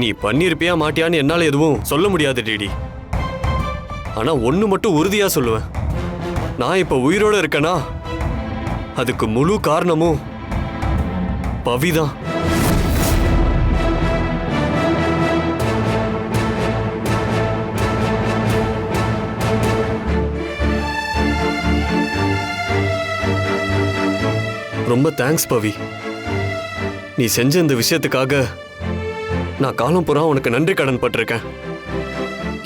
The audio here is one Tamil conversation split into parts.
நீ பண்ணியிருப்பியா மாட்டியான்னு என்னால எதுவும் சொல்ல முடியாது டிடி. ஆனா ஒண்ணு மட்டும் உறுதியா சொல்லுவேன். நான் இப்ப உயிரோட இருக்கேனா? அதுக்கு முழு காரணமும் பவிதான். ரொம்ப தேங்க்ஸ் பவி. நீ செஞ்ச இந்த விஷயத்துக்காக நான் காலம் புறா உனக்கு நன்றி கடன் பட்டிருக்கேன்.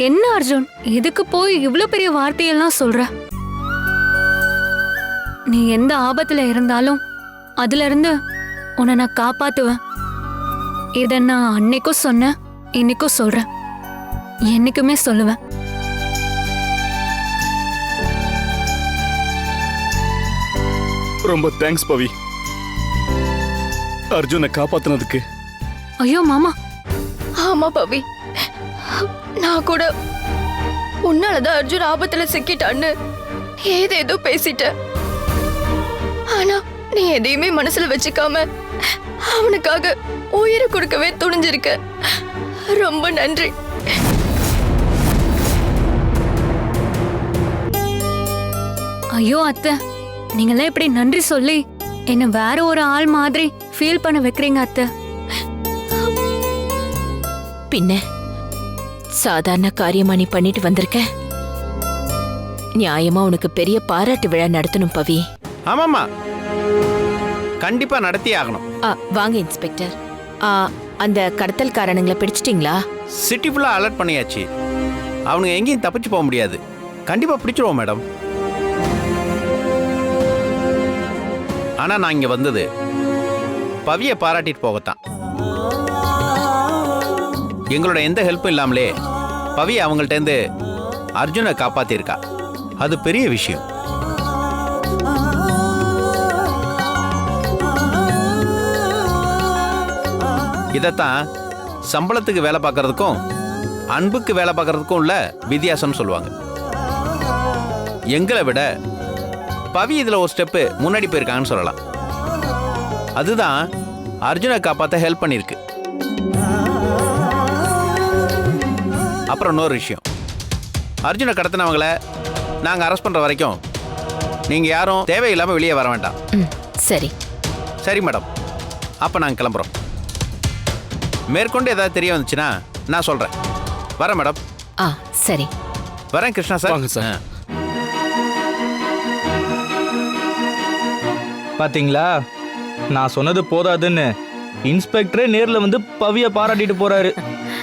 என்ன அர்ஜுன் இதுக்கு போய் இவ்ளோ பெரிய வார்த்தையெல்லாம் சொல்ற? நீ எந்த ஆபத்துல இருந்தாலும் அதுல இருந்து உன்னை நான் காப்பாத்துவேன். இத நான் அன்னைக்கும் சொன்னேன் இன்னைக்கும் சொல்றேன். என்னைக்குமே சொல்லுவேன். ரொம்ப தேங்க்ஸ் பவி. அர்ஜுனை காப்பாத்துனதுக்கு. ஐயோ மாமா ஆமா பவி. நான் கூட உன்னாலதான் அர்ஜுன் ஆபத்துல சிக்கிட்டான்னு ஏதேதோ பேசிட்டேன். ஆனா நீ எதையுமே மனசுல வச்சுக்காம அவனுக்காக உயிரை கொடுக்கவே துணிஞ்சிருக்க. ரொம்ப நன்றி. ஐயோ அத்தை நீங்களாம் இப்படி நன்றி சொல்லி என்ன வேற ஒரு ஆள் மாதிரி ஃபீல் பண்ண வைக்கிறீங்க அத்தை. பின்ன? சாதாரண காரியமா நீ பண்ணிட்டு வந்திருக்க? நியாயமா உனக்கு பெரிய பாராட்டு விழா நடத்தணும் பவி. ஆமாம்மா. கண்டிப்பா நடத்தியே ஆகணும். ஆ, வாங்க இன்ஸ்பெக்டர். ஆ, அந்த கடத்தல்காரனுங்களை பிடிச்சிட்டீங்களா? சிட்டி ஃபுல்லாக அலர்ட் பண்ணியாச்சு. அவனுங்க எங்கேயும் தப்பிச்சு போக முடியாது. கண்டிப்பா பிடிச்சிருவோம் மேடம். ஆனா நான் இங்க வந்தது பவியை பாராட்டிட்டு போகத்தான். எங்களோட எந்த ஹெல்ப்பும் இல்லாமலே பவி அவங்கள்ட்டேருந்து அர்ஜுனை காப்பாத்திருக்கா. அது பெரிய விஷயம். இதைத்தான் சம்பளத்துக்கு வேலை பார்க்கறதுக்கும் அன்புக்கு வேலை பார்க்கறதுக்கும் உள்ள வித்தியாசம்னு சொல்லுவாங்க. எங்களை விட பவி இதில் ஒரு ஸ்டெப்பு முன்னாடி போயிருக்காங்கன்னு சொல்லலாம். அதுதான் அர்ஜுனை காப்பாற்ற ஹெல்ப் பண்ணியிருக்கு. அப்புறம் இன்னொரு விஷயம். அர்ஜுனை கடத்தினவங்கள நாங்கள் அரெஸ்ட் பண்ணுற வரைக்கும் நீங்கள் யாரும் தேவையில்லாமல் வெளியே வர வேண்டாம். ம் சரி. சரி மேடம். அப்போ நாங்கள் கிளம்புறோம். மேற்கொண்டு ஏதாவது தெரிய வந்துச்சுன்னா நான் சொல்கிறேன் வரேன் மேடம். ஆ சரி. வரேன் கிருஷ்ணா சார். வாங்க சார். ஆ. பாத்தீங்களா? நான் சொன்னது போதாதுன்னு இன்ஸ்பெக்டரே நேர்ல வந்து பவிய பாராட்டிட்டு போறாரு.